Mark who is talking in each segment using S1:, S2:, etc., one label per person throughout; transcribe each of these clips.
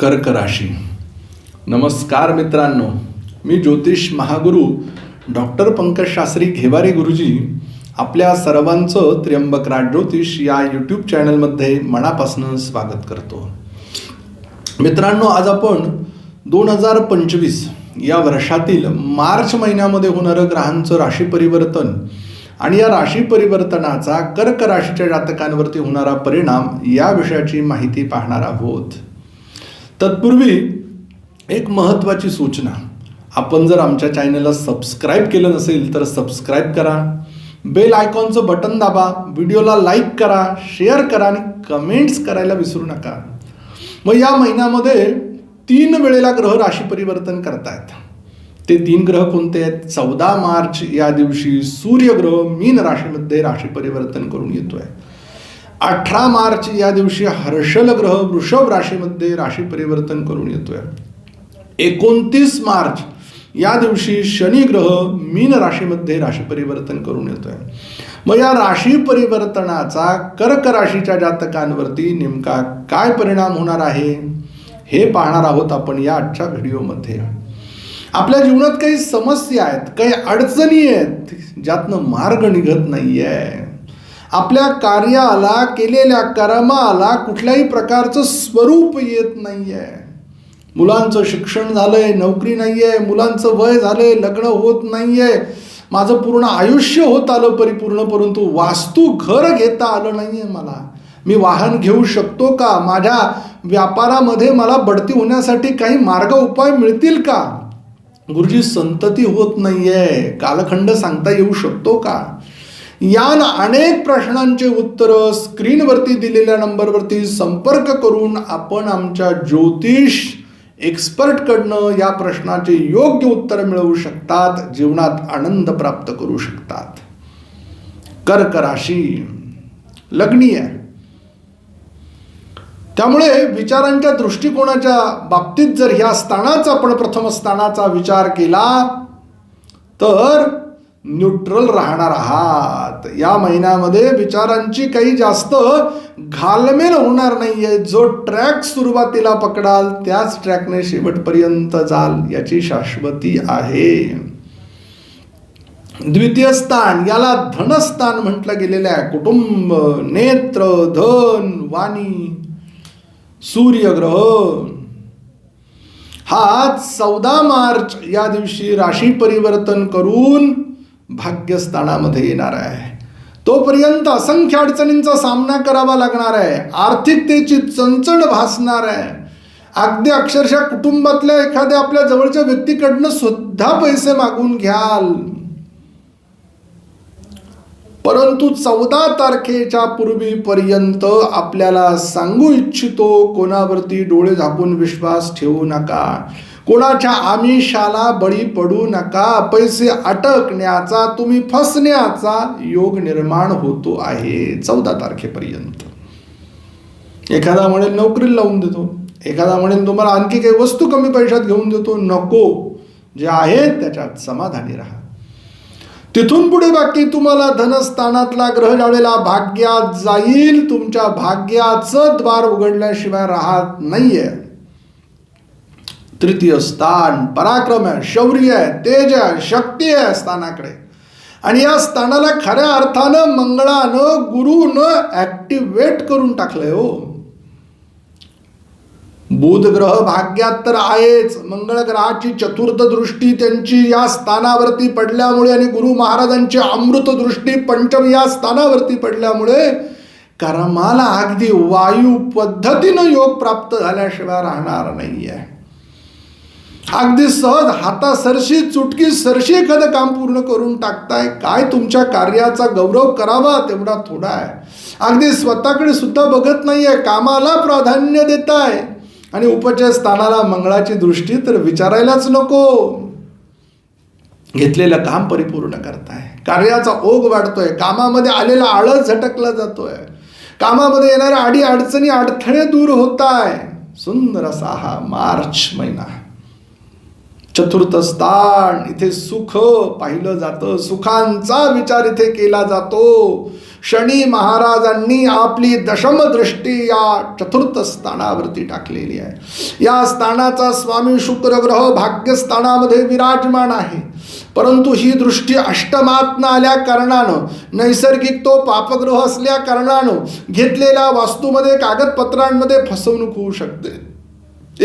S1: कर्क राशी. नमस्कार मित्रांनो मी ज्योतिष महागुरु डॉक्टर पंकज शास्त्री घेवारे गुरुजी आपल्या सर्वांचं त्र्यंबक राज ज्योतिष या यूट्यूब चॅनलमध्ये मनापासून स्वागत करतो. मित्रांनो आज आपण दोन हजार पंचवीस या वर्षातील मार्च महिन्यामध्ये होणारं ग्रहांचं राशी परिवर्तन आणि या राशी परिवर्तनाचा कर्क राशीच्या जातकांवरती होणारा परिणाम या विषयाची माहिती पाहणार आहोत. तत्पूर्वी एक महत्त्वाची सूचना. आपण जर आमच्या चॅनलला सबस्क्राईब केलं नसेल तर सबस्क्राईब करा. बेल आयकॉनचं बटन दाबा. व्हिडिओला लाईक करा शेअर करा आणि कमेंट्स करायला विसरू नका. मग या महिन्यामध्ये तीन वेळेला ग्रह राशी परिवर्तन करतायत. ते तीन ग्रह कोणते आहेत? चौदा मार्च या दिवशी सूर्यग्रह मीन राशीमध्ये राशी परिवर्तन करून येतोय. अठरा मार्च या दिवशी हर्षल ग्रह वृषभ राशीमध्ये राशी परिवर्तन करून येतोय. एकोणतीस मार्च या दिवशी शनी ग्रह मीन राशीमध्ये राशी परिवर्तन करून येतोय. मग या राशी परिवर्तनाचा कर्क राशीच्या जातकांवरती नेमका काय परिणाम होणार आहे? हे पाहणार आहोत आपण या आजच्या व्हिडिओमध्ये. आपल्या जीवनात काही समस्या आहेत काही अडचणी आहेत ज्यातनं मार्ग निघत नाही आहे आपल्या कार्याला केलेल्या कर्माला कुठल्याही प्रकारचं स्वरूप येत नाही आहे मुलांचं शिक्षण झालंय नोकरी नाही आहे मुलांचं वय झालंय लग्न होत नाही आहे माझं पूर्ण आयुष्य होत आलं परिपूर्ण परंतु वास्तू घर घेता आलं नाही आहे मला. मी वाहन घेऊ शकतो का? माझ्या व्यापारामध्ये मला बढती होण्यासाठी काही मार्ग उपाय मिळतील का? गुरुजी संतती होत नाहीये. कालखंड सांगता येऊ शकतो का? या अनेक प्रश्नांचे उत्तर स्क्रीनवरती दिलेल्या नंबरवरती संपर्क करून आपण आमच्या ज्योतिष एक्सपर्टकडनं या प्रश्नाचे योग्य उत्तर मिळवू शकतात जीवनात आनंद प्राप्त करू शकतात. कर्क राशी लग्नी आहे त्यामुळे विचारांच्या दृष्टिकोनाच्या बाबतीत जर ह्या स्थानाचा आपण प्रथम स्थानाचा विचार केला तर न्यूट्रल राहणार आहात. या महिन्यामध्ये विचारांची काही जास्त घालमेल होणार नाहीये. जो ट्रॅक सुरुवातीला पकडाल त्याच ट्रॅकने शेवटपर्यंत जाल याची शाश्वती आहे. द्वितीय स्थान याला धनस्थान म्हटलं गेलेलं आहे. कुटुंब नेत्र धन वाणी. सूर्यग्रह. हा चौदा मार्च या दिवशी राशी परिवर्तन करून भाग्यस्थानामध्ये येणार आहे. तोपर्यंत असंख्य अडचणींचा सामना करावा लागणार आहे. आर्थिकतेची चणचण भासणार आहे. अगदी अक्षरशः कुटुंबातल्या एखाद्या आपल्या जवळच्या व्यक्तीकडनं सुद्धा पैसे मागून घ्याल. परंतु चौदा तारखेच्या पूर्वीपर्यंत आपल्याला सांगू इच्छितो कोणावरती डोळे झाकून विश्वास ठेवू नका. कोणाच्या आमिषाला बळी पडू नका. पैसे अटकण्याचा तुम्ही फसण्याचा योग निर्माण होतो आहे चौदा तारखेपर्यंत. एखादा म्हणेल नोकरीला लावून देतो. एखादा म्हणेल तुम्हाला आणखी काही वस्तू कमी पैशात घेऊन देतो. नको. जे आहेत त्याच्यात समाधानी राहा. तिथून पुढे बाकी तुम्हाला धनस्थानातला ग्रह ज्यावेळेला भाग्यात जाईल. तुमच्या भाग्याचं द्वार उघडल्याशिवाय राहत नाहीये. तृतीय स्थान पराक्रम आहे शौर्य आहे तेज आहे शक्ती आहे स्थानाकडे. आणि या स्थानाला खऱ्या अर्थानं मंगळानं गुरुनं ॲक्टिवेट करून टाकलंय हो. बुध ग्रह भाग्यात तर आहेच. मंगळ ग्रहाची चतुर्थ दृष्टी त्यांची या स्थानावरती पडल्यामुळे आणि गुरु महाराजांची अमृत दृष्टी पंचम या स्थानावरती पडल्यामुळे कर्माला अगदी वायू पद्धतीनं योग प्राप्त झाल्याशिवाय राहणार नाहीये. अगदी सहज हातासरशी चुटकी सरशी एखादं काम पूर्ण करून टाकताय काय तुमच्या कार्याचा गौरव करावा तेवढा थोडा आहे. अगदी स्वतःकडे सुद्धा बघत नाहीये कामाला प्राधान्य देताय. आणि उपचय स्थानाला मंगळाची दृष्टी तर विचारायलाच नको. घेतलेलं काम परिपूर्ण करताय. कार्याचा ओघ वाढतोय. कामामध्ये आलेला आळस झटकला जातोय. कामामध्ये येणाऱ्या अडी अडचणी अडथळे दूर होत आहे सुंदर असा हा मार्च महिना. चतुर्थ स्थान. इथे सुख पाहिलं जातं. सुखांचा विचार इथे केला जातो. शनी महाराजांनी आपली दशमदृष्टी या चतुर्थ स्थानावरती टाकलेली आहे. या स्थानाचा स्वामी शुक्रग्रह भाग्यस्थानामध्ये विराजमान आहे. परंतु ही दृष्टी अष्टमात आल्या कारणानं नैसर्गिक तो पापग्रह असल्या कारणानं घेतलेल्या वास्तूमध्ये कागदपत्रांमध्ये फसवणूक होऊ शकते.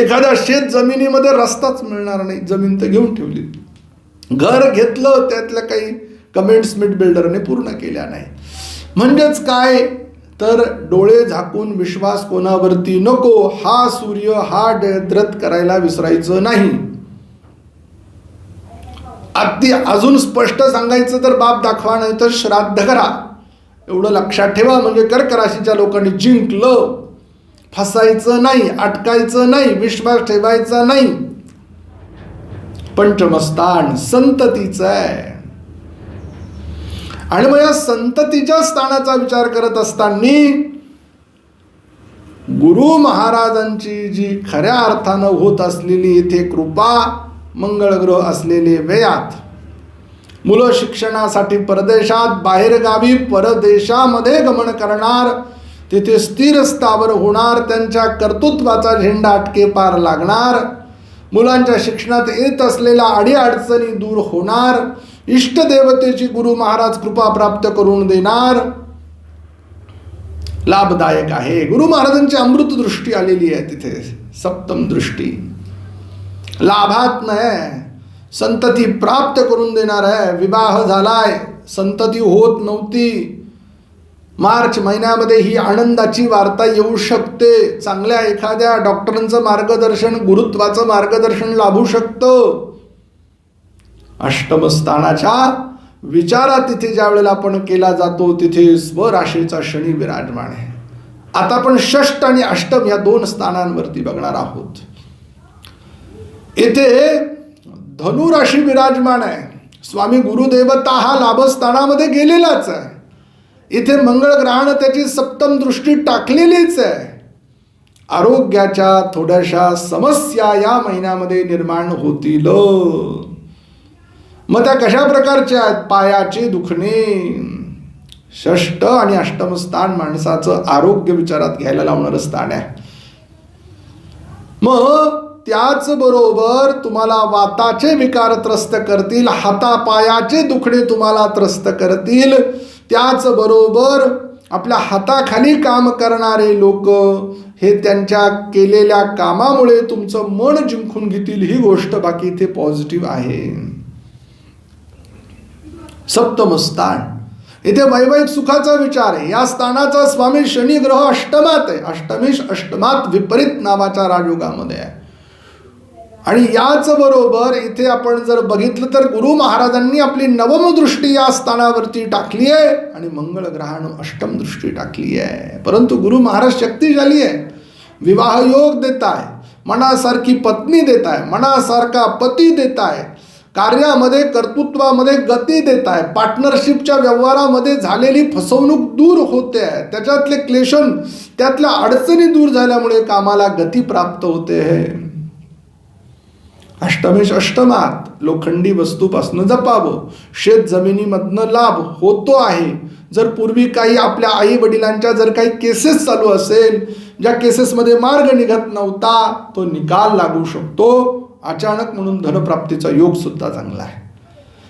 S1: एखाद्या शेत जमिनीमध्ये रस्ताच मिळणार नाही जमीन तर घेऊन ठेवली. घर घेतलं त्यातल्या काही कमेंट्स मिट बिल्डरने पूर्ण केल्या नाही म्हणजेच काय? तर डोळे झाकून विश्वास कोणावरती नको हा सूर्य हा जयद्रथ करायला विसरायचं नाही. अगदी अजून स्पष्ट सांगायचं तर बाप दाखवा नाही तर श्राद्ध करा. एवढं लक्षात ठेवा म्हणजे कर्क राशीच्या लोकांनी जिंकलं. फसायचं नाही अटकायचं नाही विश्वास ठेवायचा नाही. पंचमस्थान संततीचं आहे. आणि मग या संततीच्या स्थानाचा विचार करत असताना गुरु महाराजांची जी खऱ्या अर्थानं होत असलेली इथे कृपा मंगळग्रह असलेले वेयात मुलं शिक्षणासाठी परदेशात बाहेरगावी परदेशामध्ये गमन करणार तिथे स्थिर स्थावर होणार त्यांच्या कर्तृत्वाचा झेंडा अटके पार लागणार मुलांच्या शिक्षणात येत असलेल्या अडीअडचणी दूर होणार इष्टदेवतेची गुरु महाराज कृपा प्राप्त करून देणार. लाभदायक आहे. गुरु महाराजांची अमृत दृष्टी आलेली आहे तिथे सप्तम दृष्टी. लाभात नाही संतती प्राप्त करून देणार आहे. विवाह झालाय. संतती होत नव्हती. मार्च महिन्यामध्ये ही आनंदाची वार्ता येऊ शकते. चांगल्या एखाद्या डॉक्टरांचं मार्गदर्शन गुरुत्वाचं मार्गदर्शन लाभू शकतं. अष्टमस्थानाच्या विचारा तिथे ज्या वेळेला आपण केला जातो तिथे स्वराशीचा शनी विराजमान आहे. आता आपण षष्ट आणि अष्टम या दोन स्थानांवरती बघणार आहोत. येथे धनुराशी विराजमान आहे. स्वामी गुरुदेवता हा लाभस्थानामध्ये गेलेलाच आहे. इथे मंगळ ग्रहण त्याची सप्तम दृष्टी टाकलेलीच आहे. आरोग्याच्या थोड्याशा समस्या या महिन्यामध्ये निर्माण होतील मग त्या कशा प्रकारच्या आहेत पायाचे दुखणे? षष्ट आणि अष्टम स्थान माणसाचं आरोग्य विचारात घ्यायला लावणारं स्थान आहे. मग त्याचबरोबर तुम्हाला वाताचे विकार त्रस्त करतील हातापायाचे दुखणे तुम्हाला त्रस्त करतील. त्याचबरोबर आपल्या हाताखाली काम करणारे लोक हे त्यांच्या केलेल्या कामामुळे तुमचं मन जिंकून घेतील ही गोष्ट बाकी इथे पॉझिटिव्ह आहे. सप्तम स्थान. इथे वैवाहिक सुखाचा विचार आहे. या स्थानाचा स्वामी शनी ग्रह अष्टमात आहे. अष्टमेश अष्टमात विपरीत नावाच्या राजयोगामध्ये आहे. आणि याच बरोबर इथे आपण जर बघितलं तर गुरु महाराजांनी आपली नवम दृष्टी या स्थानावरती टाकली आहे आणि मंगळ ग्रहानं अष्टम दृष्टी टाकली आहे. परंतु गुरु महाराज शक्तिशाली आहे. विवाह योग देत आहे मनासारखी पत्नी देत आहे मनासारखा पती देत आहे कार्यामध्ये कर्तृत्वामध्ये गती देत आहे. पार्टनरशिपच्या व्यवहारामध्ये झालेली फसवणूक दूर होते आहे. त्याच्यातले क्लेशन त्यातल्या अडचणी दूर झाल्यामुळे कामाला गती प्राप्त होते आहे. अष्टमेश अष्टमात लोखंडी वस्तूपासून जपावं. शेत जमिनीमधनं लाभ होतो आहे. जर पूर्वी काही आपल्या आई वडिलांच्या जर काही केसेस चालू असेल ज्या केसेसमध्ये मार्ग निघत नव्हता तो निकाल लागू शकतो. अचानक म्हणून धनप्राप्तीचा योग सुद्धा चांगला आहे.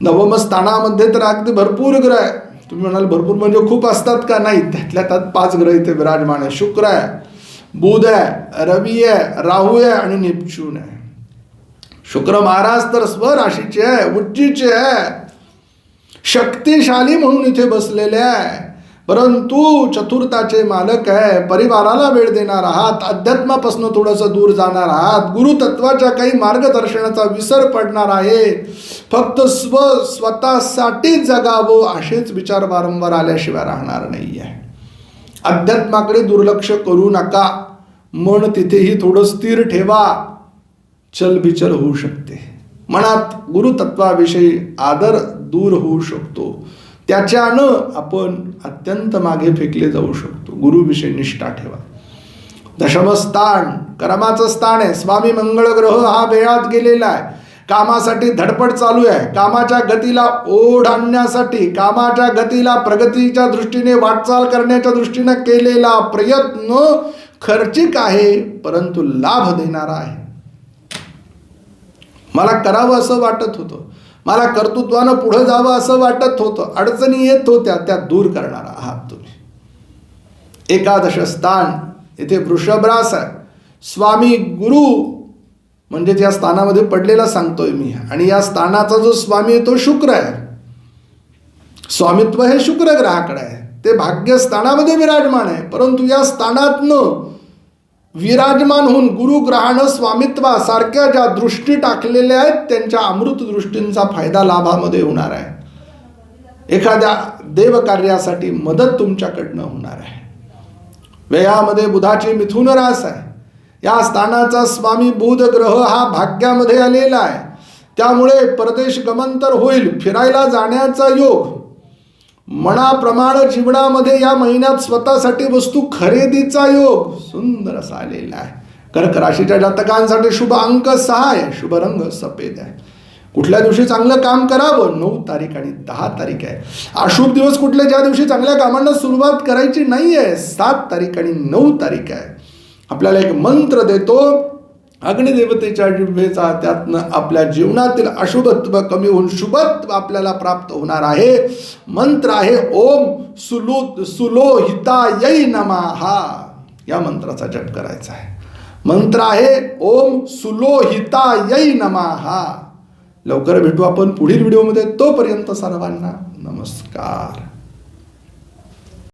S1: नवम स्थानामध्ये तर अगदी भरपूर ग्रह आहे. तुम्ही म्हणाल भरपूर म्हणजे खूप असतात का? नाही त्यातल्या त्यात पाच ग्रह इथे विराजमान आहे. शुक्र आहे बुध आहे रवी आहे राहू आहे आणि निपचून आहे. शुक्र महाराज तर स्वराशीचे आहे उच्चीचे आहे. शक्तिशाली म्हणून इथे बसलेले आहे. परंतु चतुर्थाचे मालक आहे परिवाराला वेळ देणार आहात अध्यात्मापासून थोडंसं दूर जाणार आहात गुरुतत्वाच्या काही मार्गदर्शनाचा विसर पडणार आहे फक्त स्व स्वतःसाठी जगावं असेच विचार वारंवार आल्याशिवाय राहणार नाही आहे अध्यात्माकडे दुर्लक्ष करू नका. मन तिथेही थोडं स्थिर ठेवा. चलबिचल होऊ शकते. मनात गुरुतत्वाविषयी आदर दूर होऊ शकतो. त्याच्यानं आपण अत्यंत मागे फेकले जाऊ शकतो. गुरुविषयी निष्ठा ठेवा. दशमस्थान कर्माचं स्थान आहे. स्वामी मंगळग्रह हा वेळात गेलेला आहे. कामासाठी धडपड चालू आहे. कामाच्या गतीला ओढ आणण्यासाठी कामाच्या गतीला प्रगतीच्या दृष्टीने वाटचाल करण्याच्या दृष्टीने केलेला प्रयत्न खर्चिक आहे परंतु लाभ देणारा आहे. मला करावं असं वाटत होतं. मला कर्तृत्वानं पुढं जावं असं वाटत होतं. अडचणी येत होत्या त्या दूर करणारा आहात तुम्ही. एकादश स्थान इथे वृषभरास आहे. स्वामी गुरु म्हणजे त्या स्थानामध्ये पडलेला सांगतोय मी. आणि या स्थानाचा जो स्वामी आहे तो शुक्र आहे. स्वामित्व हे शुक्र ग्रहाकडे आहे. ते भाग्य स्थानामध्ये विराजमान आहे. परंतु या स्थानातनं विराजमान होऊन गुरुग्रहानं स्वामित्वासारख्या ज्या दृष्टी टाकलेल्या आहेत त्यांच्या अमृत दृष्टींचा फायदा लाभामध्ये होणार आहे. एखाद्या देवकार्यासाठी मदत तुमच्याकडनं होणार आहे. व्ययामध्ये बुधाची मिथुन रास आहे. या स्थानाचा स्वामी बुध ग्रह हा भाग्यामध्ये आलेला आहे. त्यामुळे परदेश गमंतर होईल फिरायला जाण्याचा योग. मनाप्रमाणे जीवनामध्ये या महिन्यात स्वतःसाठी वस्तू खरेदीचा योग सुंदर असा आलेला आहे. कर्क राशीच्या जातकांसाठी शुभ अंक सहा आहे शुभ रंग सफेद आहे. कुठल्या दिवशी चांगलं काम करावं? नऊ तारीख आणि दहा तारीख आहे. अशुभ दिवस कुठले? ज्या दिवशी चांगल्या कामांना सुरुवात करायची नाही आहे सात तारीख आणि नऊ तारीख आहे. आपल्याला एक मंत्र देतो अग्निदेवतेच्या जिव्हेचा त्यातनं आपल्या जीवनातील अशुभत्व कमी होऊन शुभत्व आपल्याला प्राप्त होणार आहे. मंत्र आहे ओम सुलो सुलोहितायै नमहा या मंत्राचा जप करायचा आहे. मंत्र आहे ओम सुलोहितायै नमहा लवकर भेटू आपण पुढील व्हिडिओमध्ये. तोपर्यंत सर्वांना नमस्कार.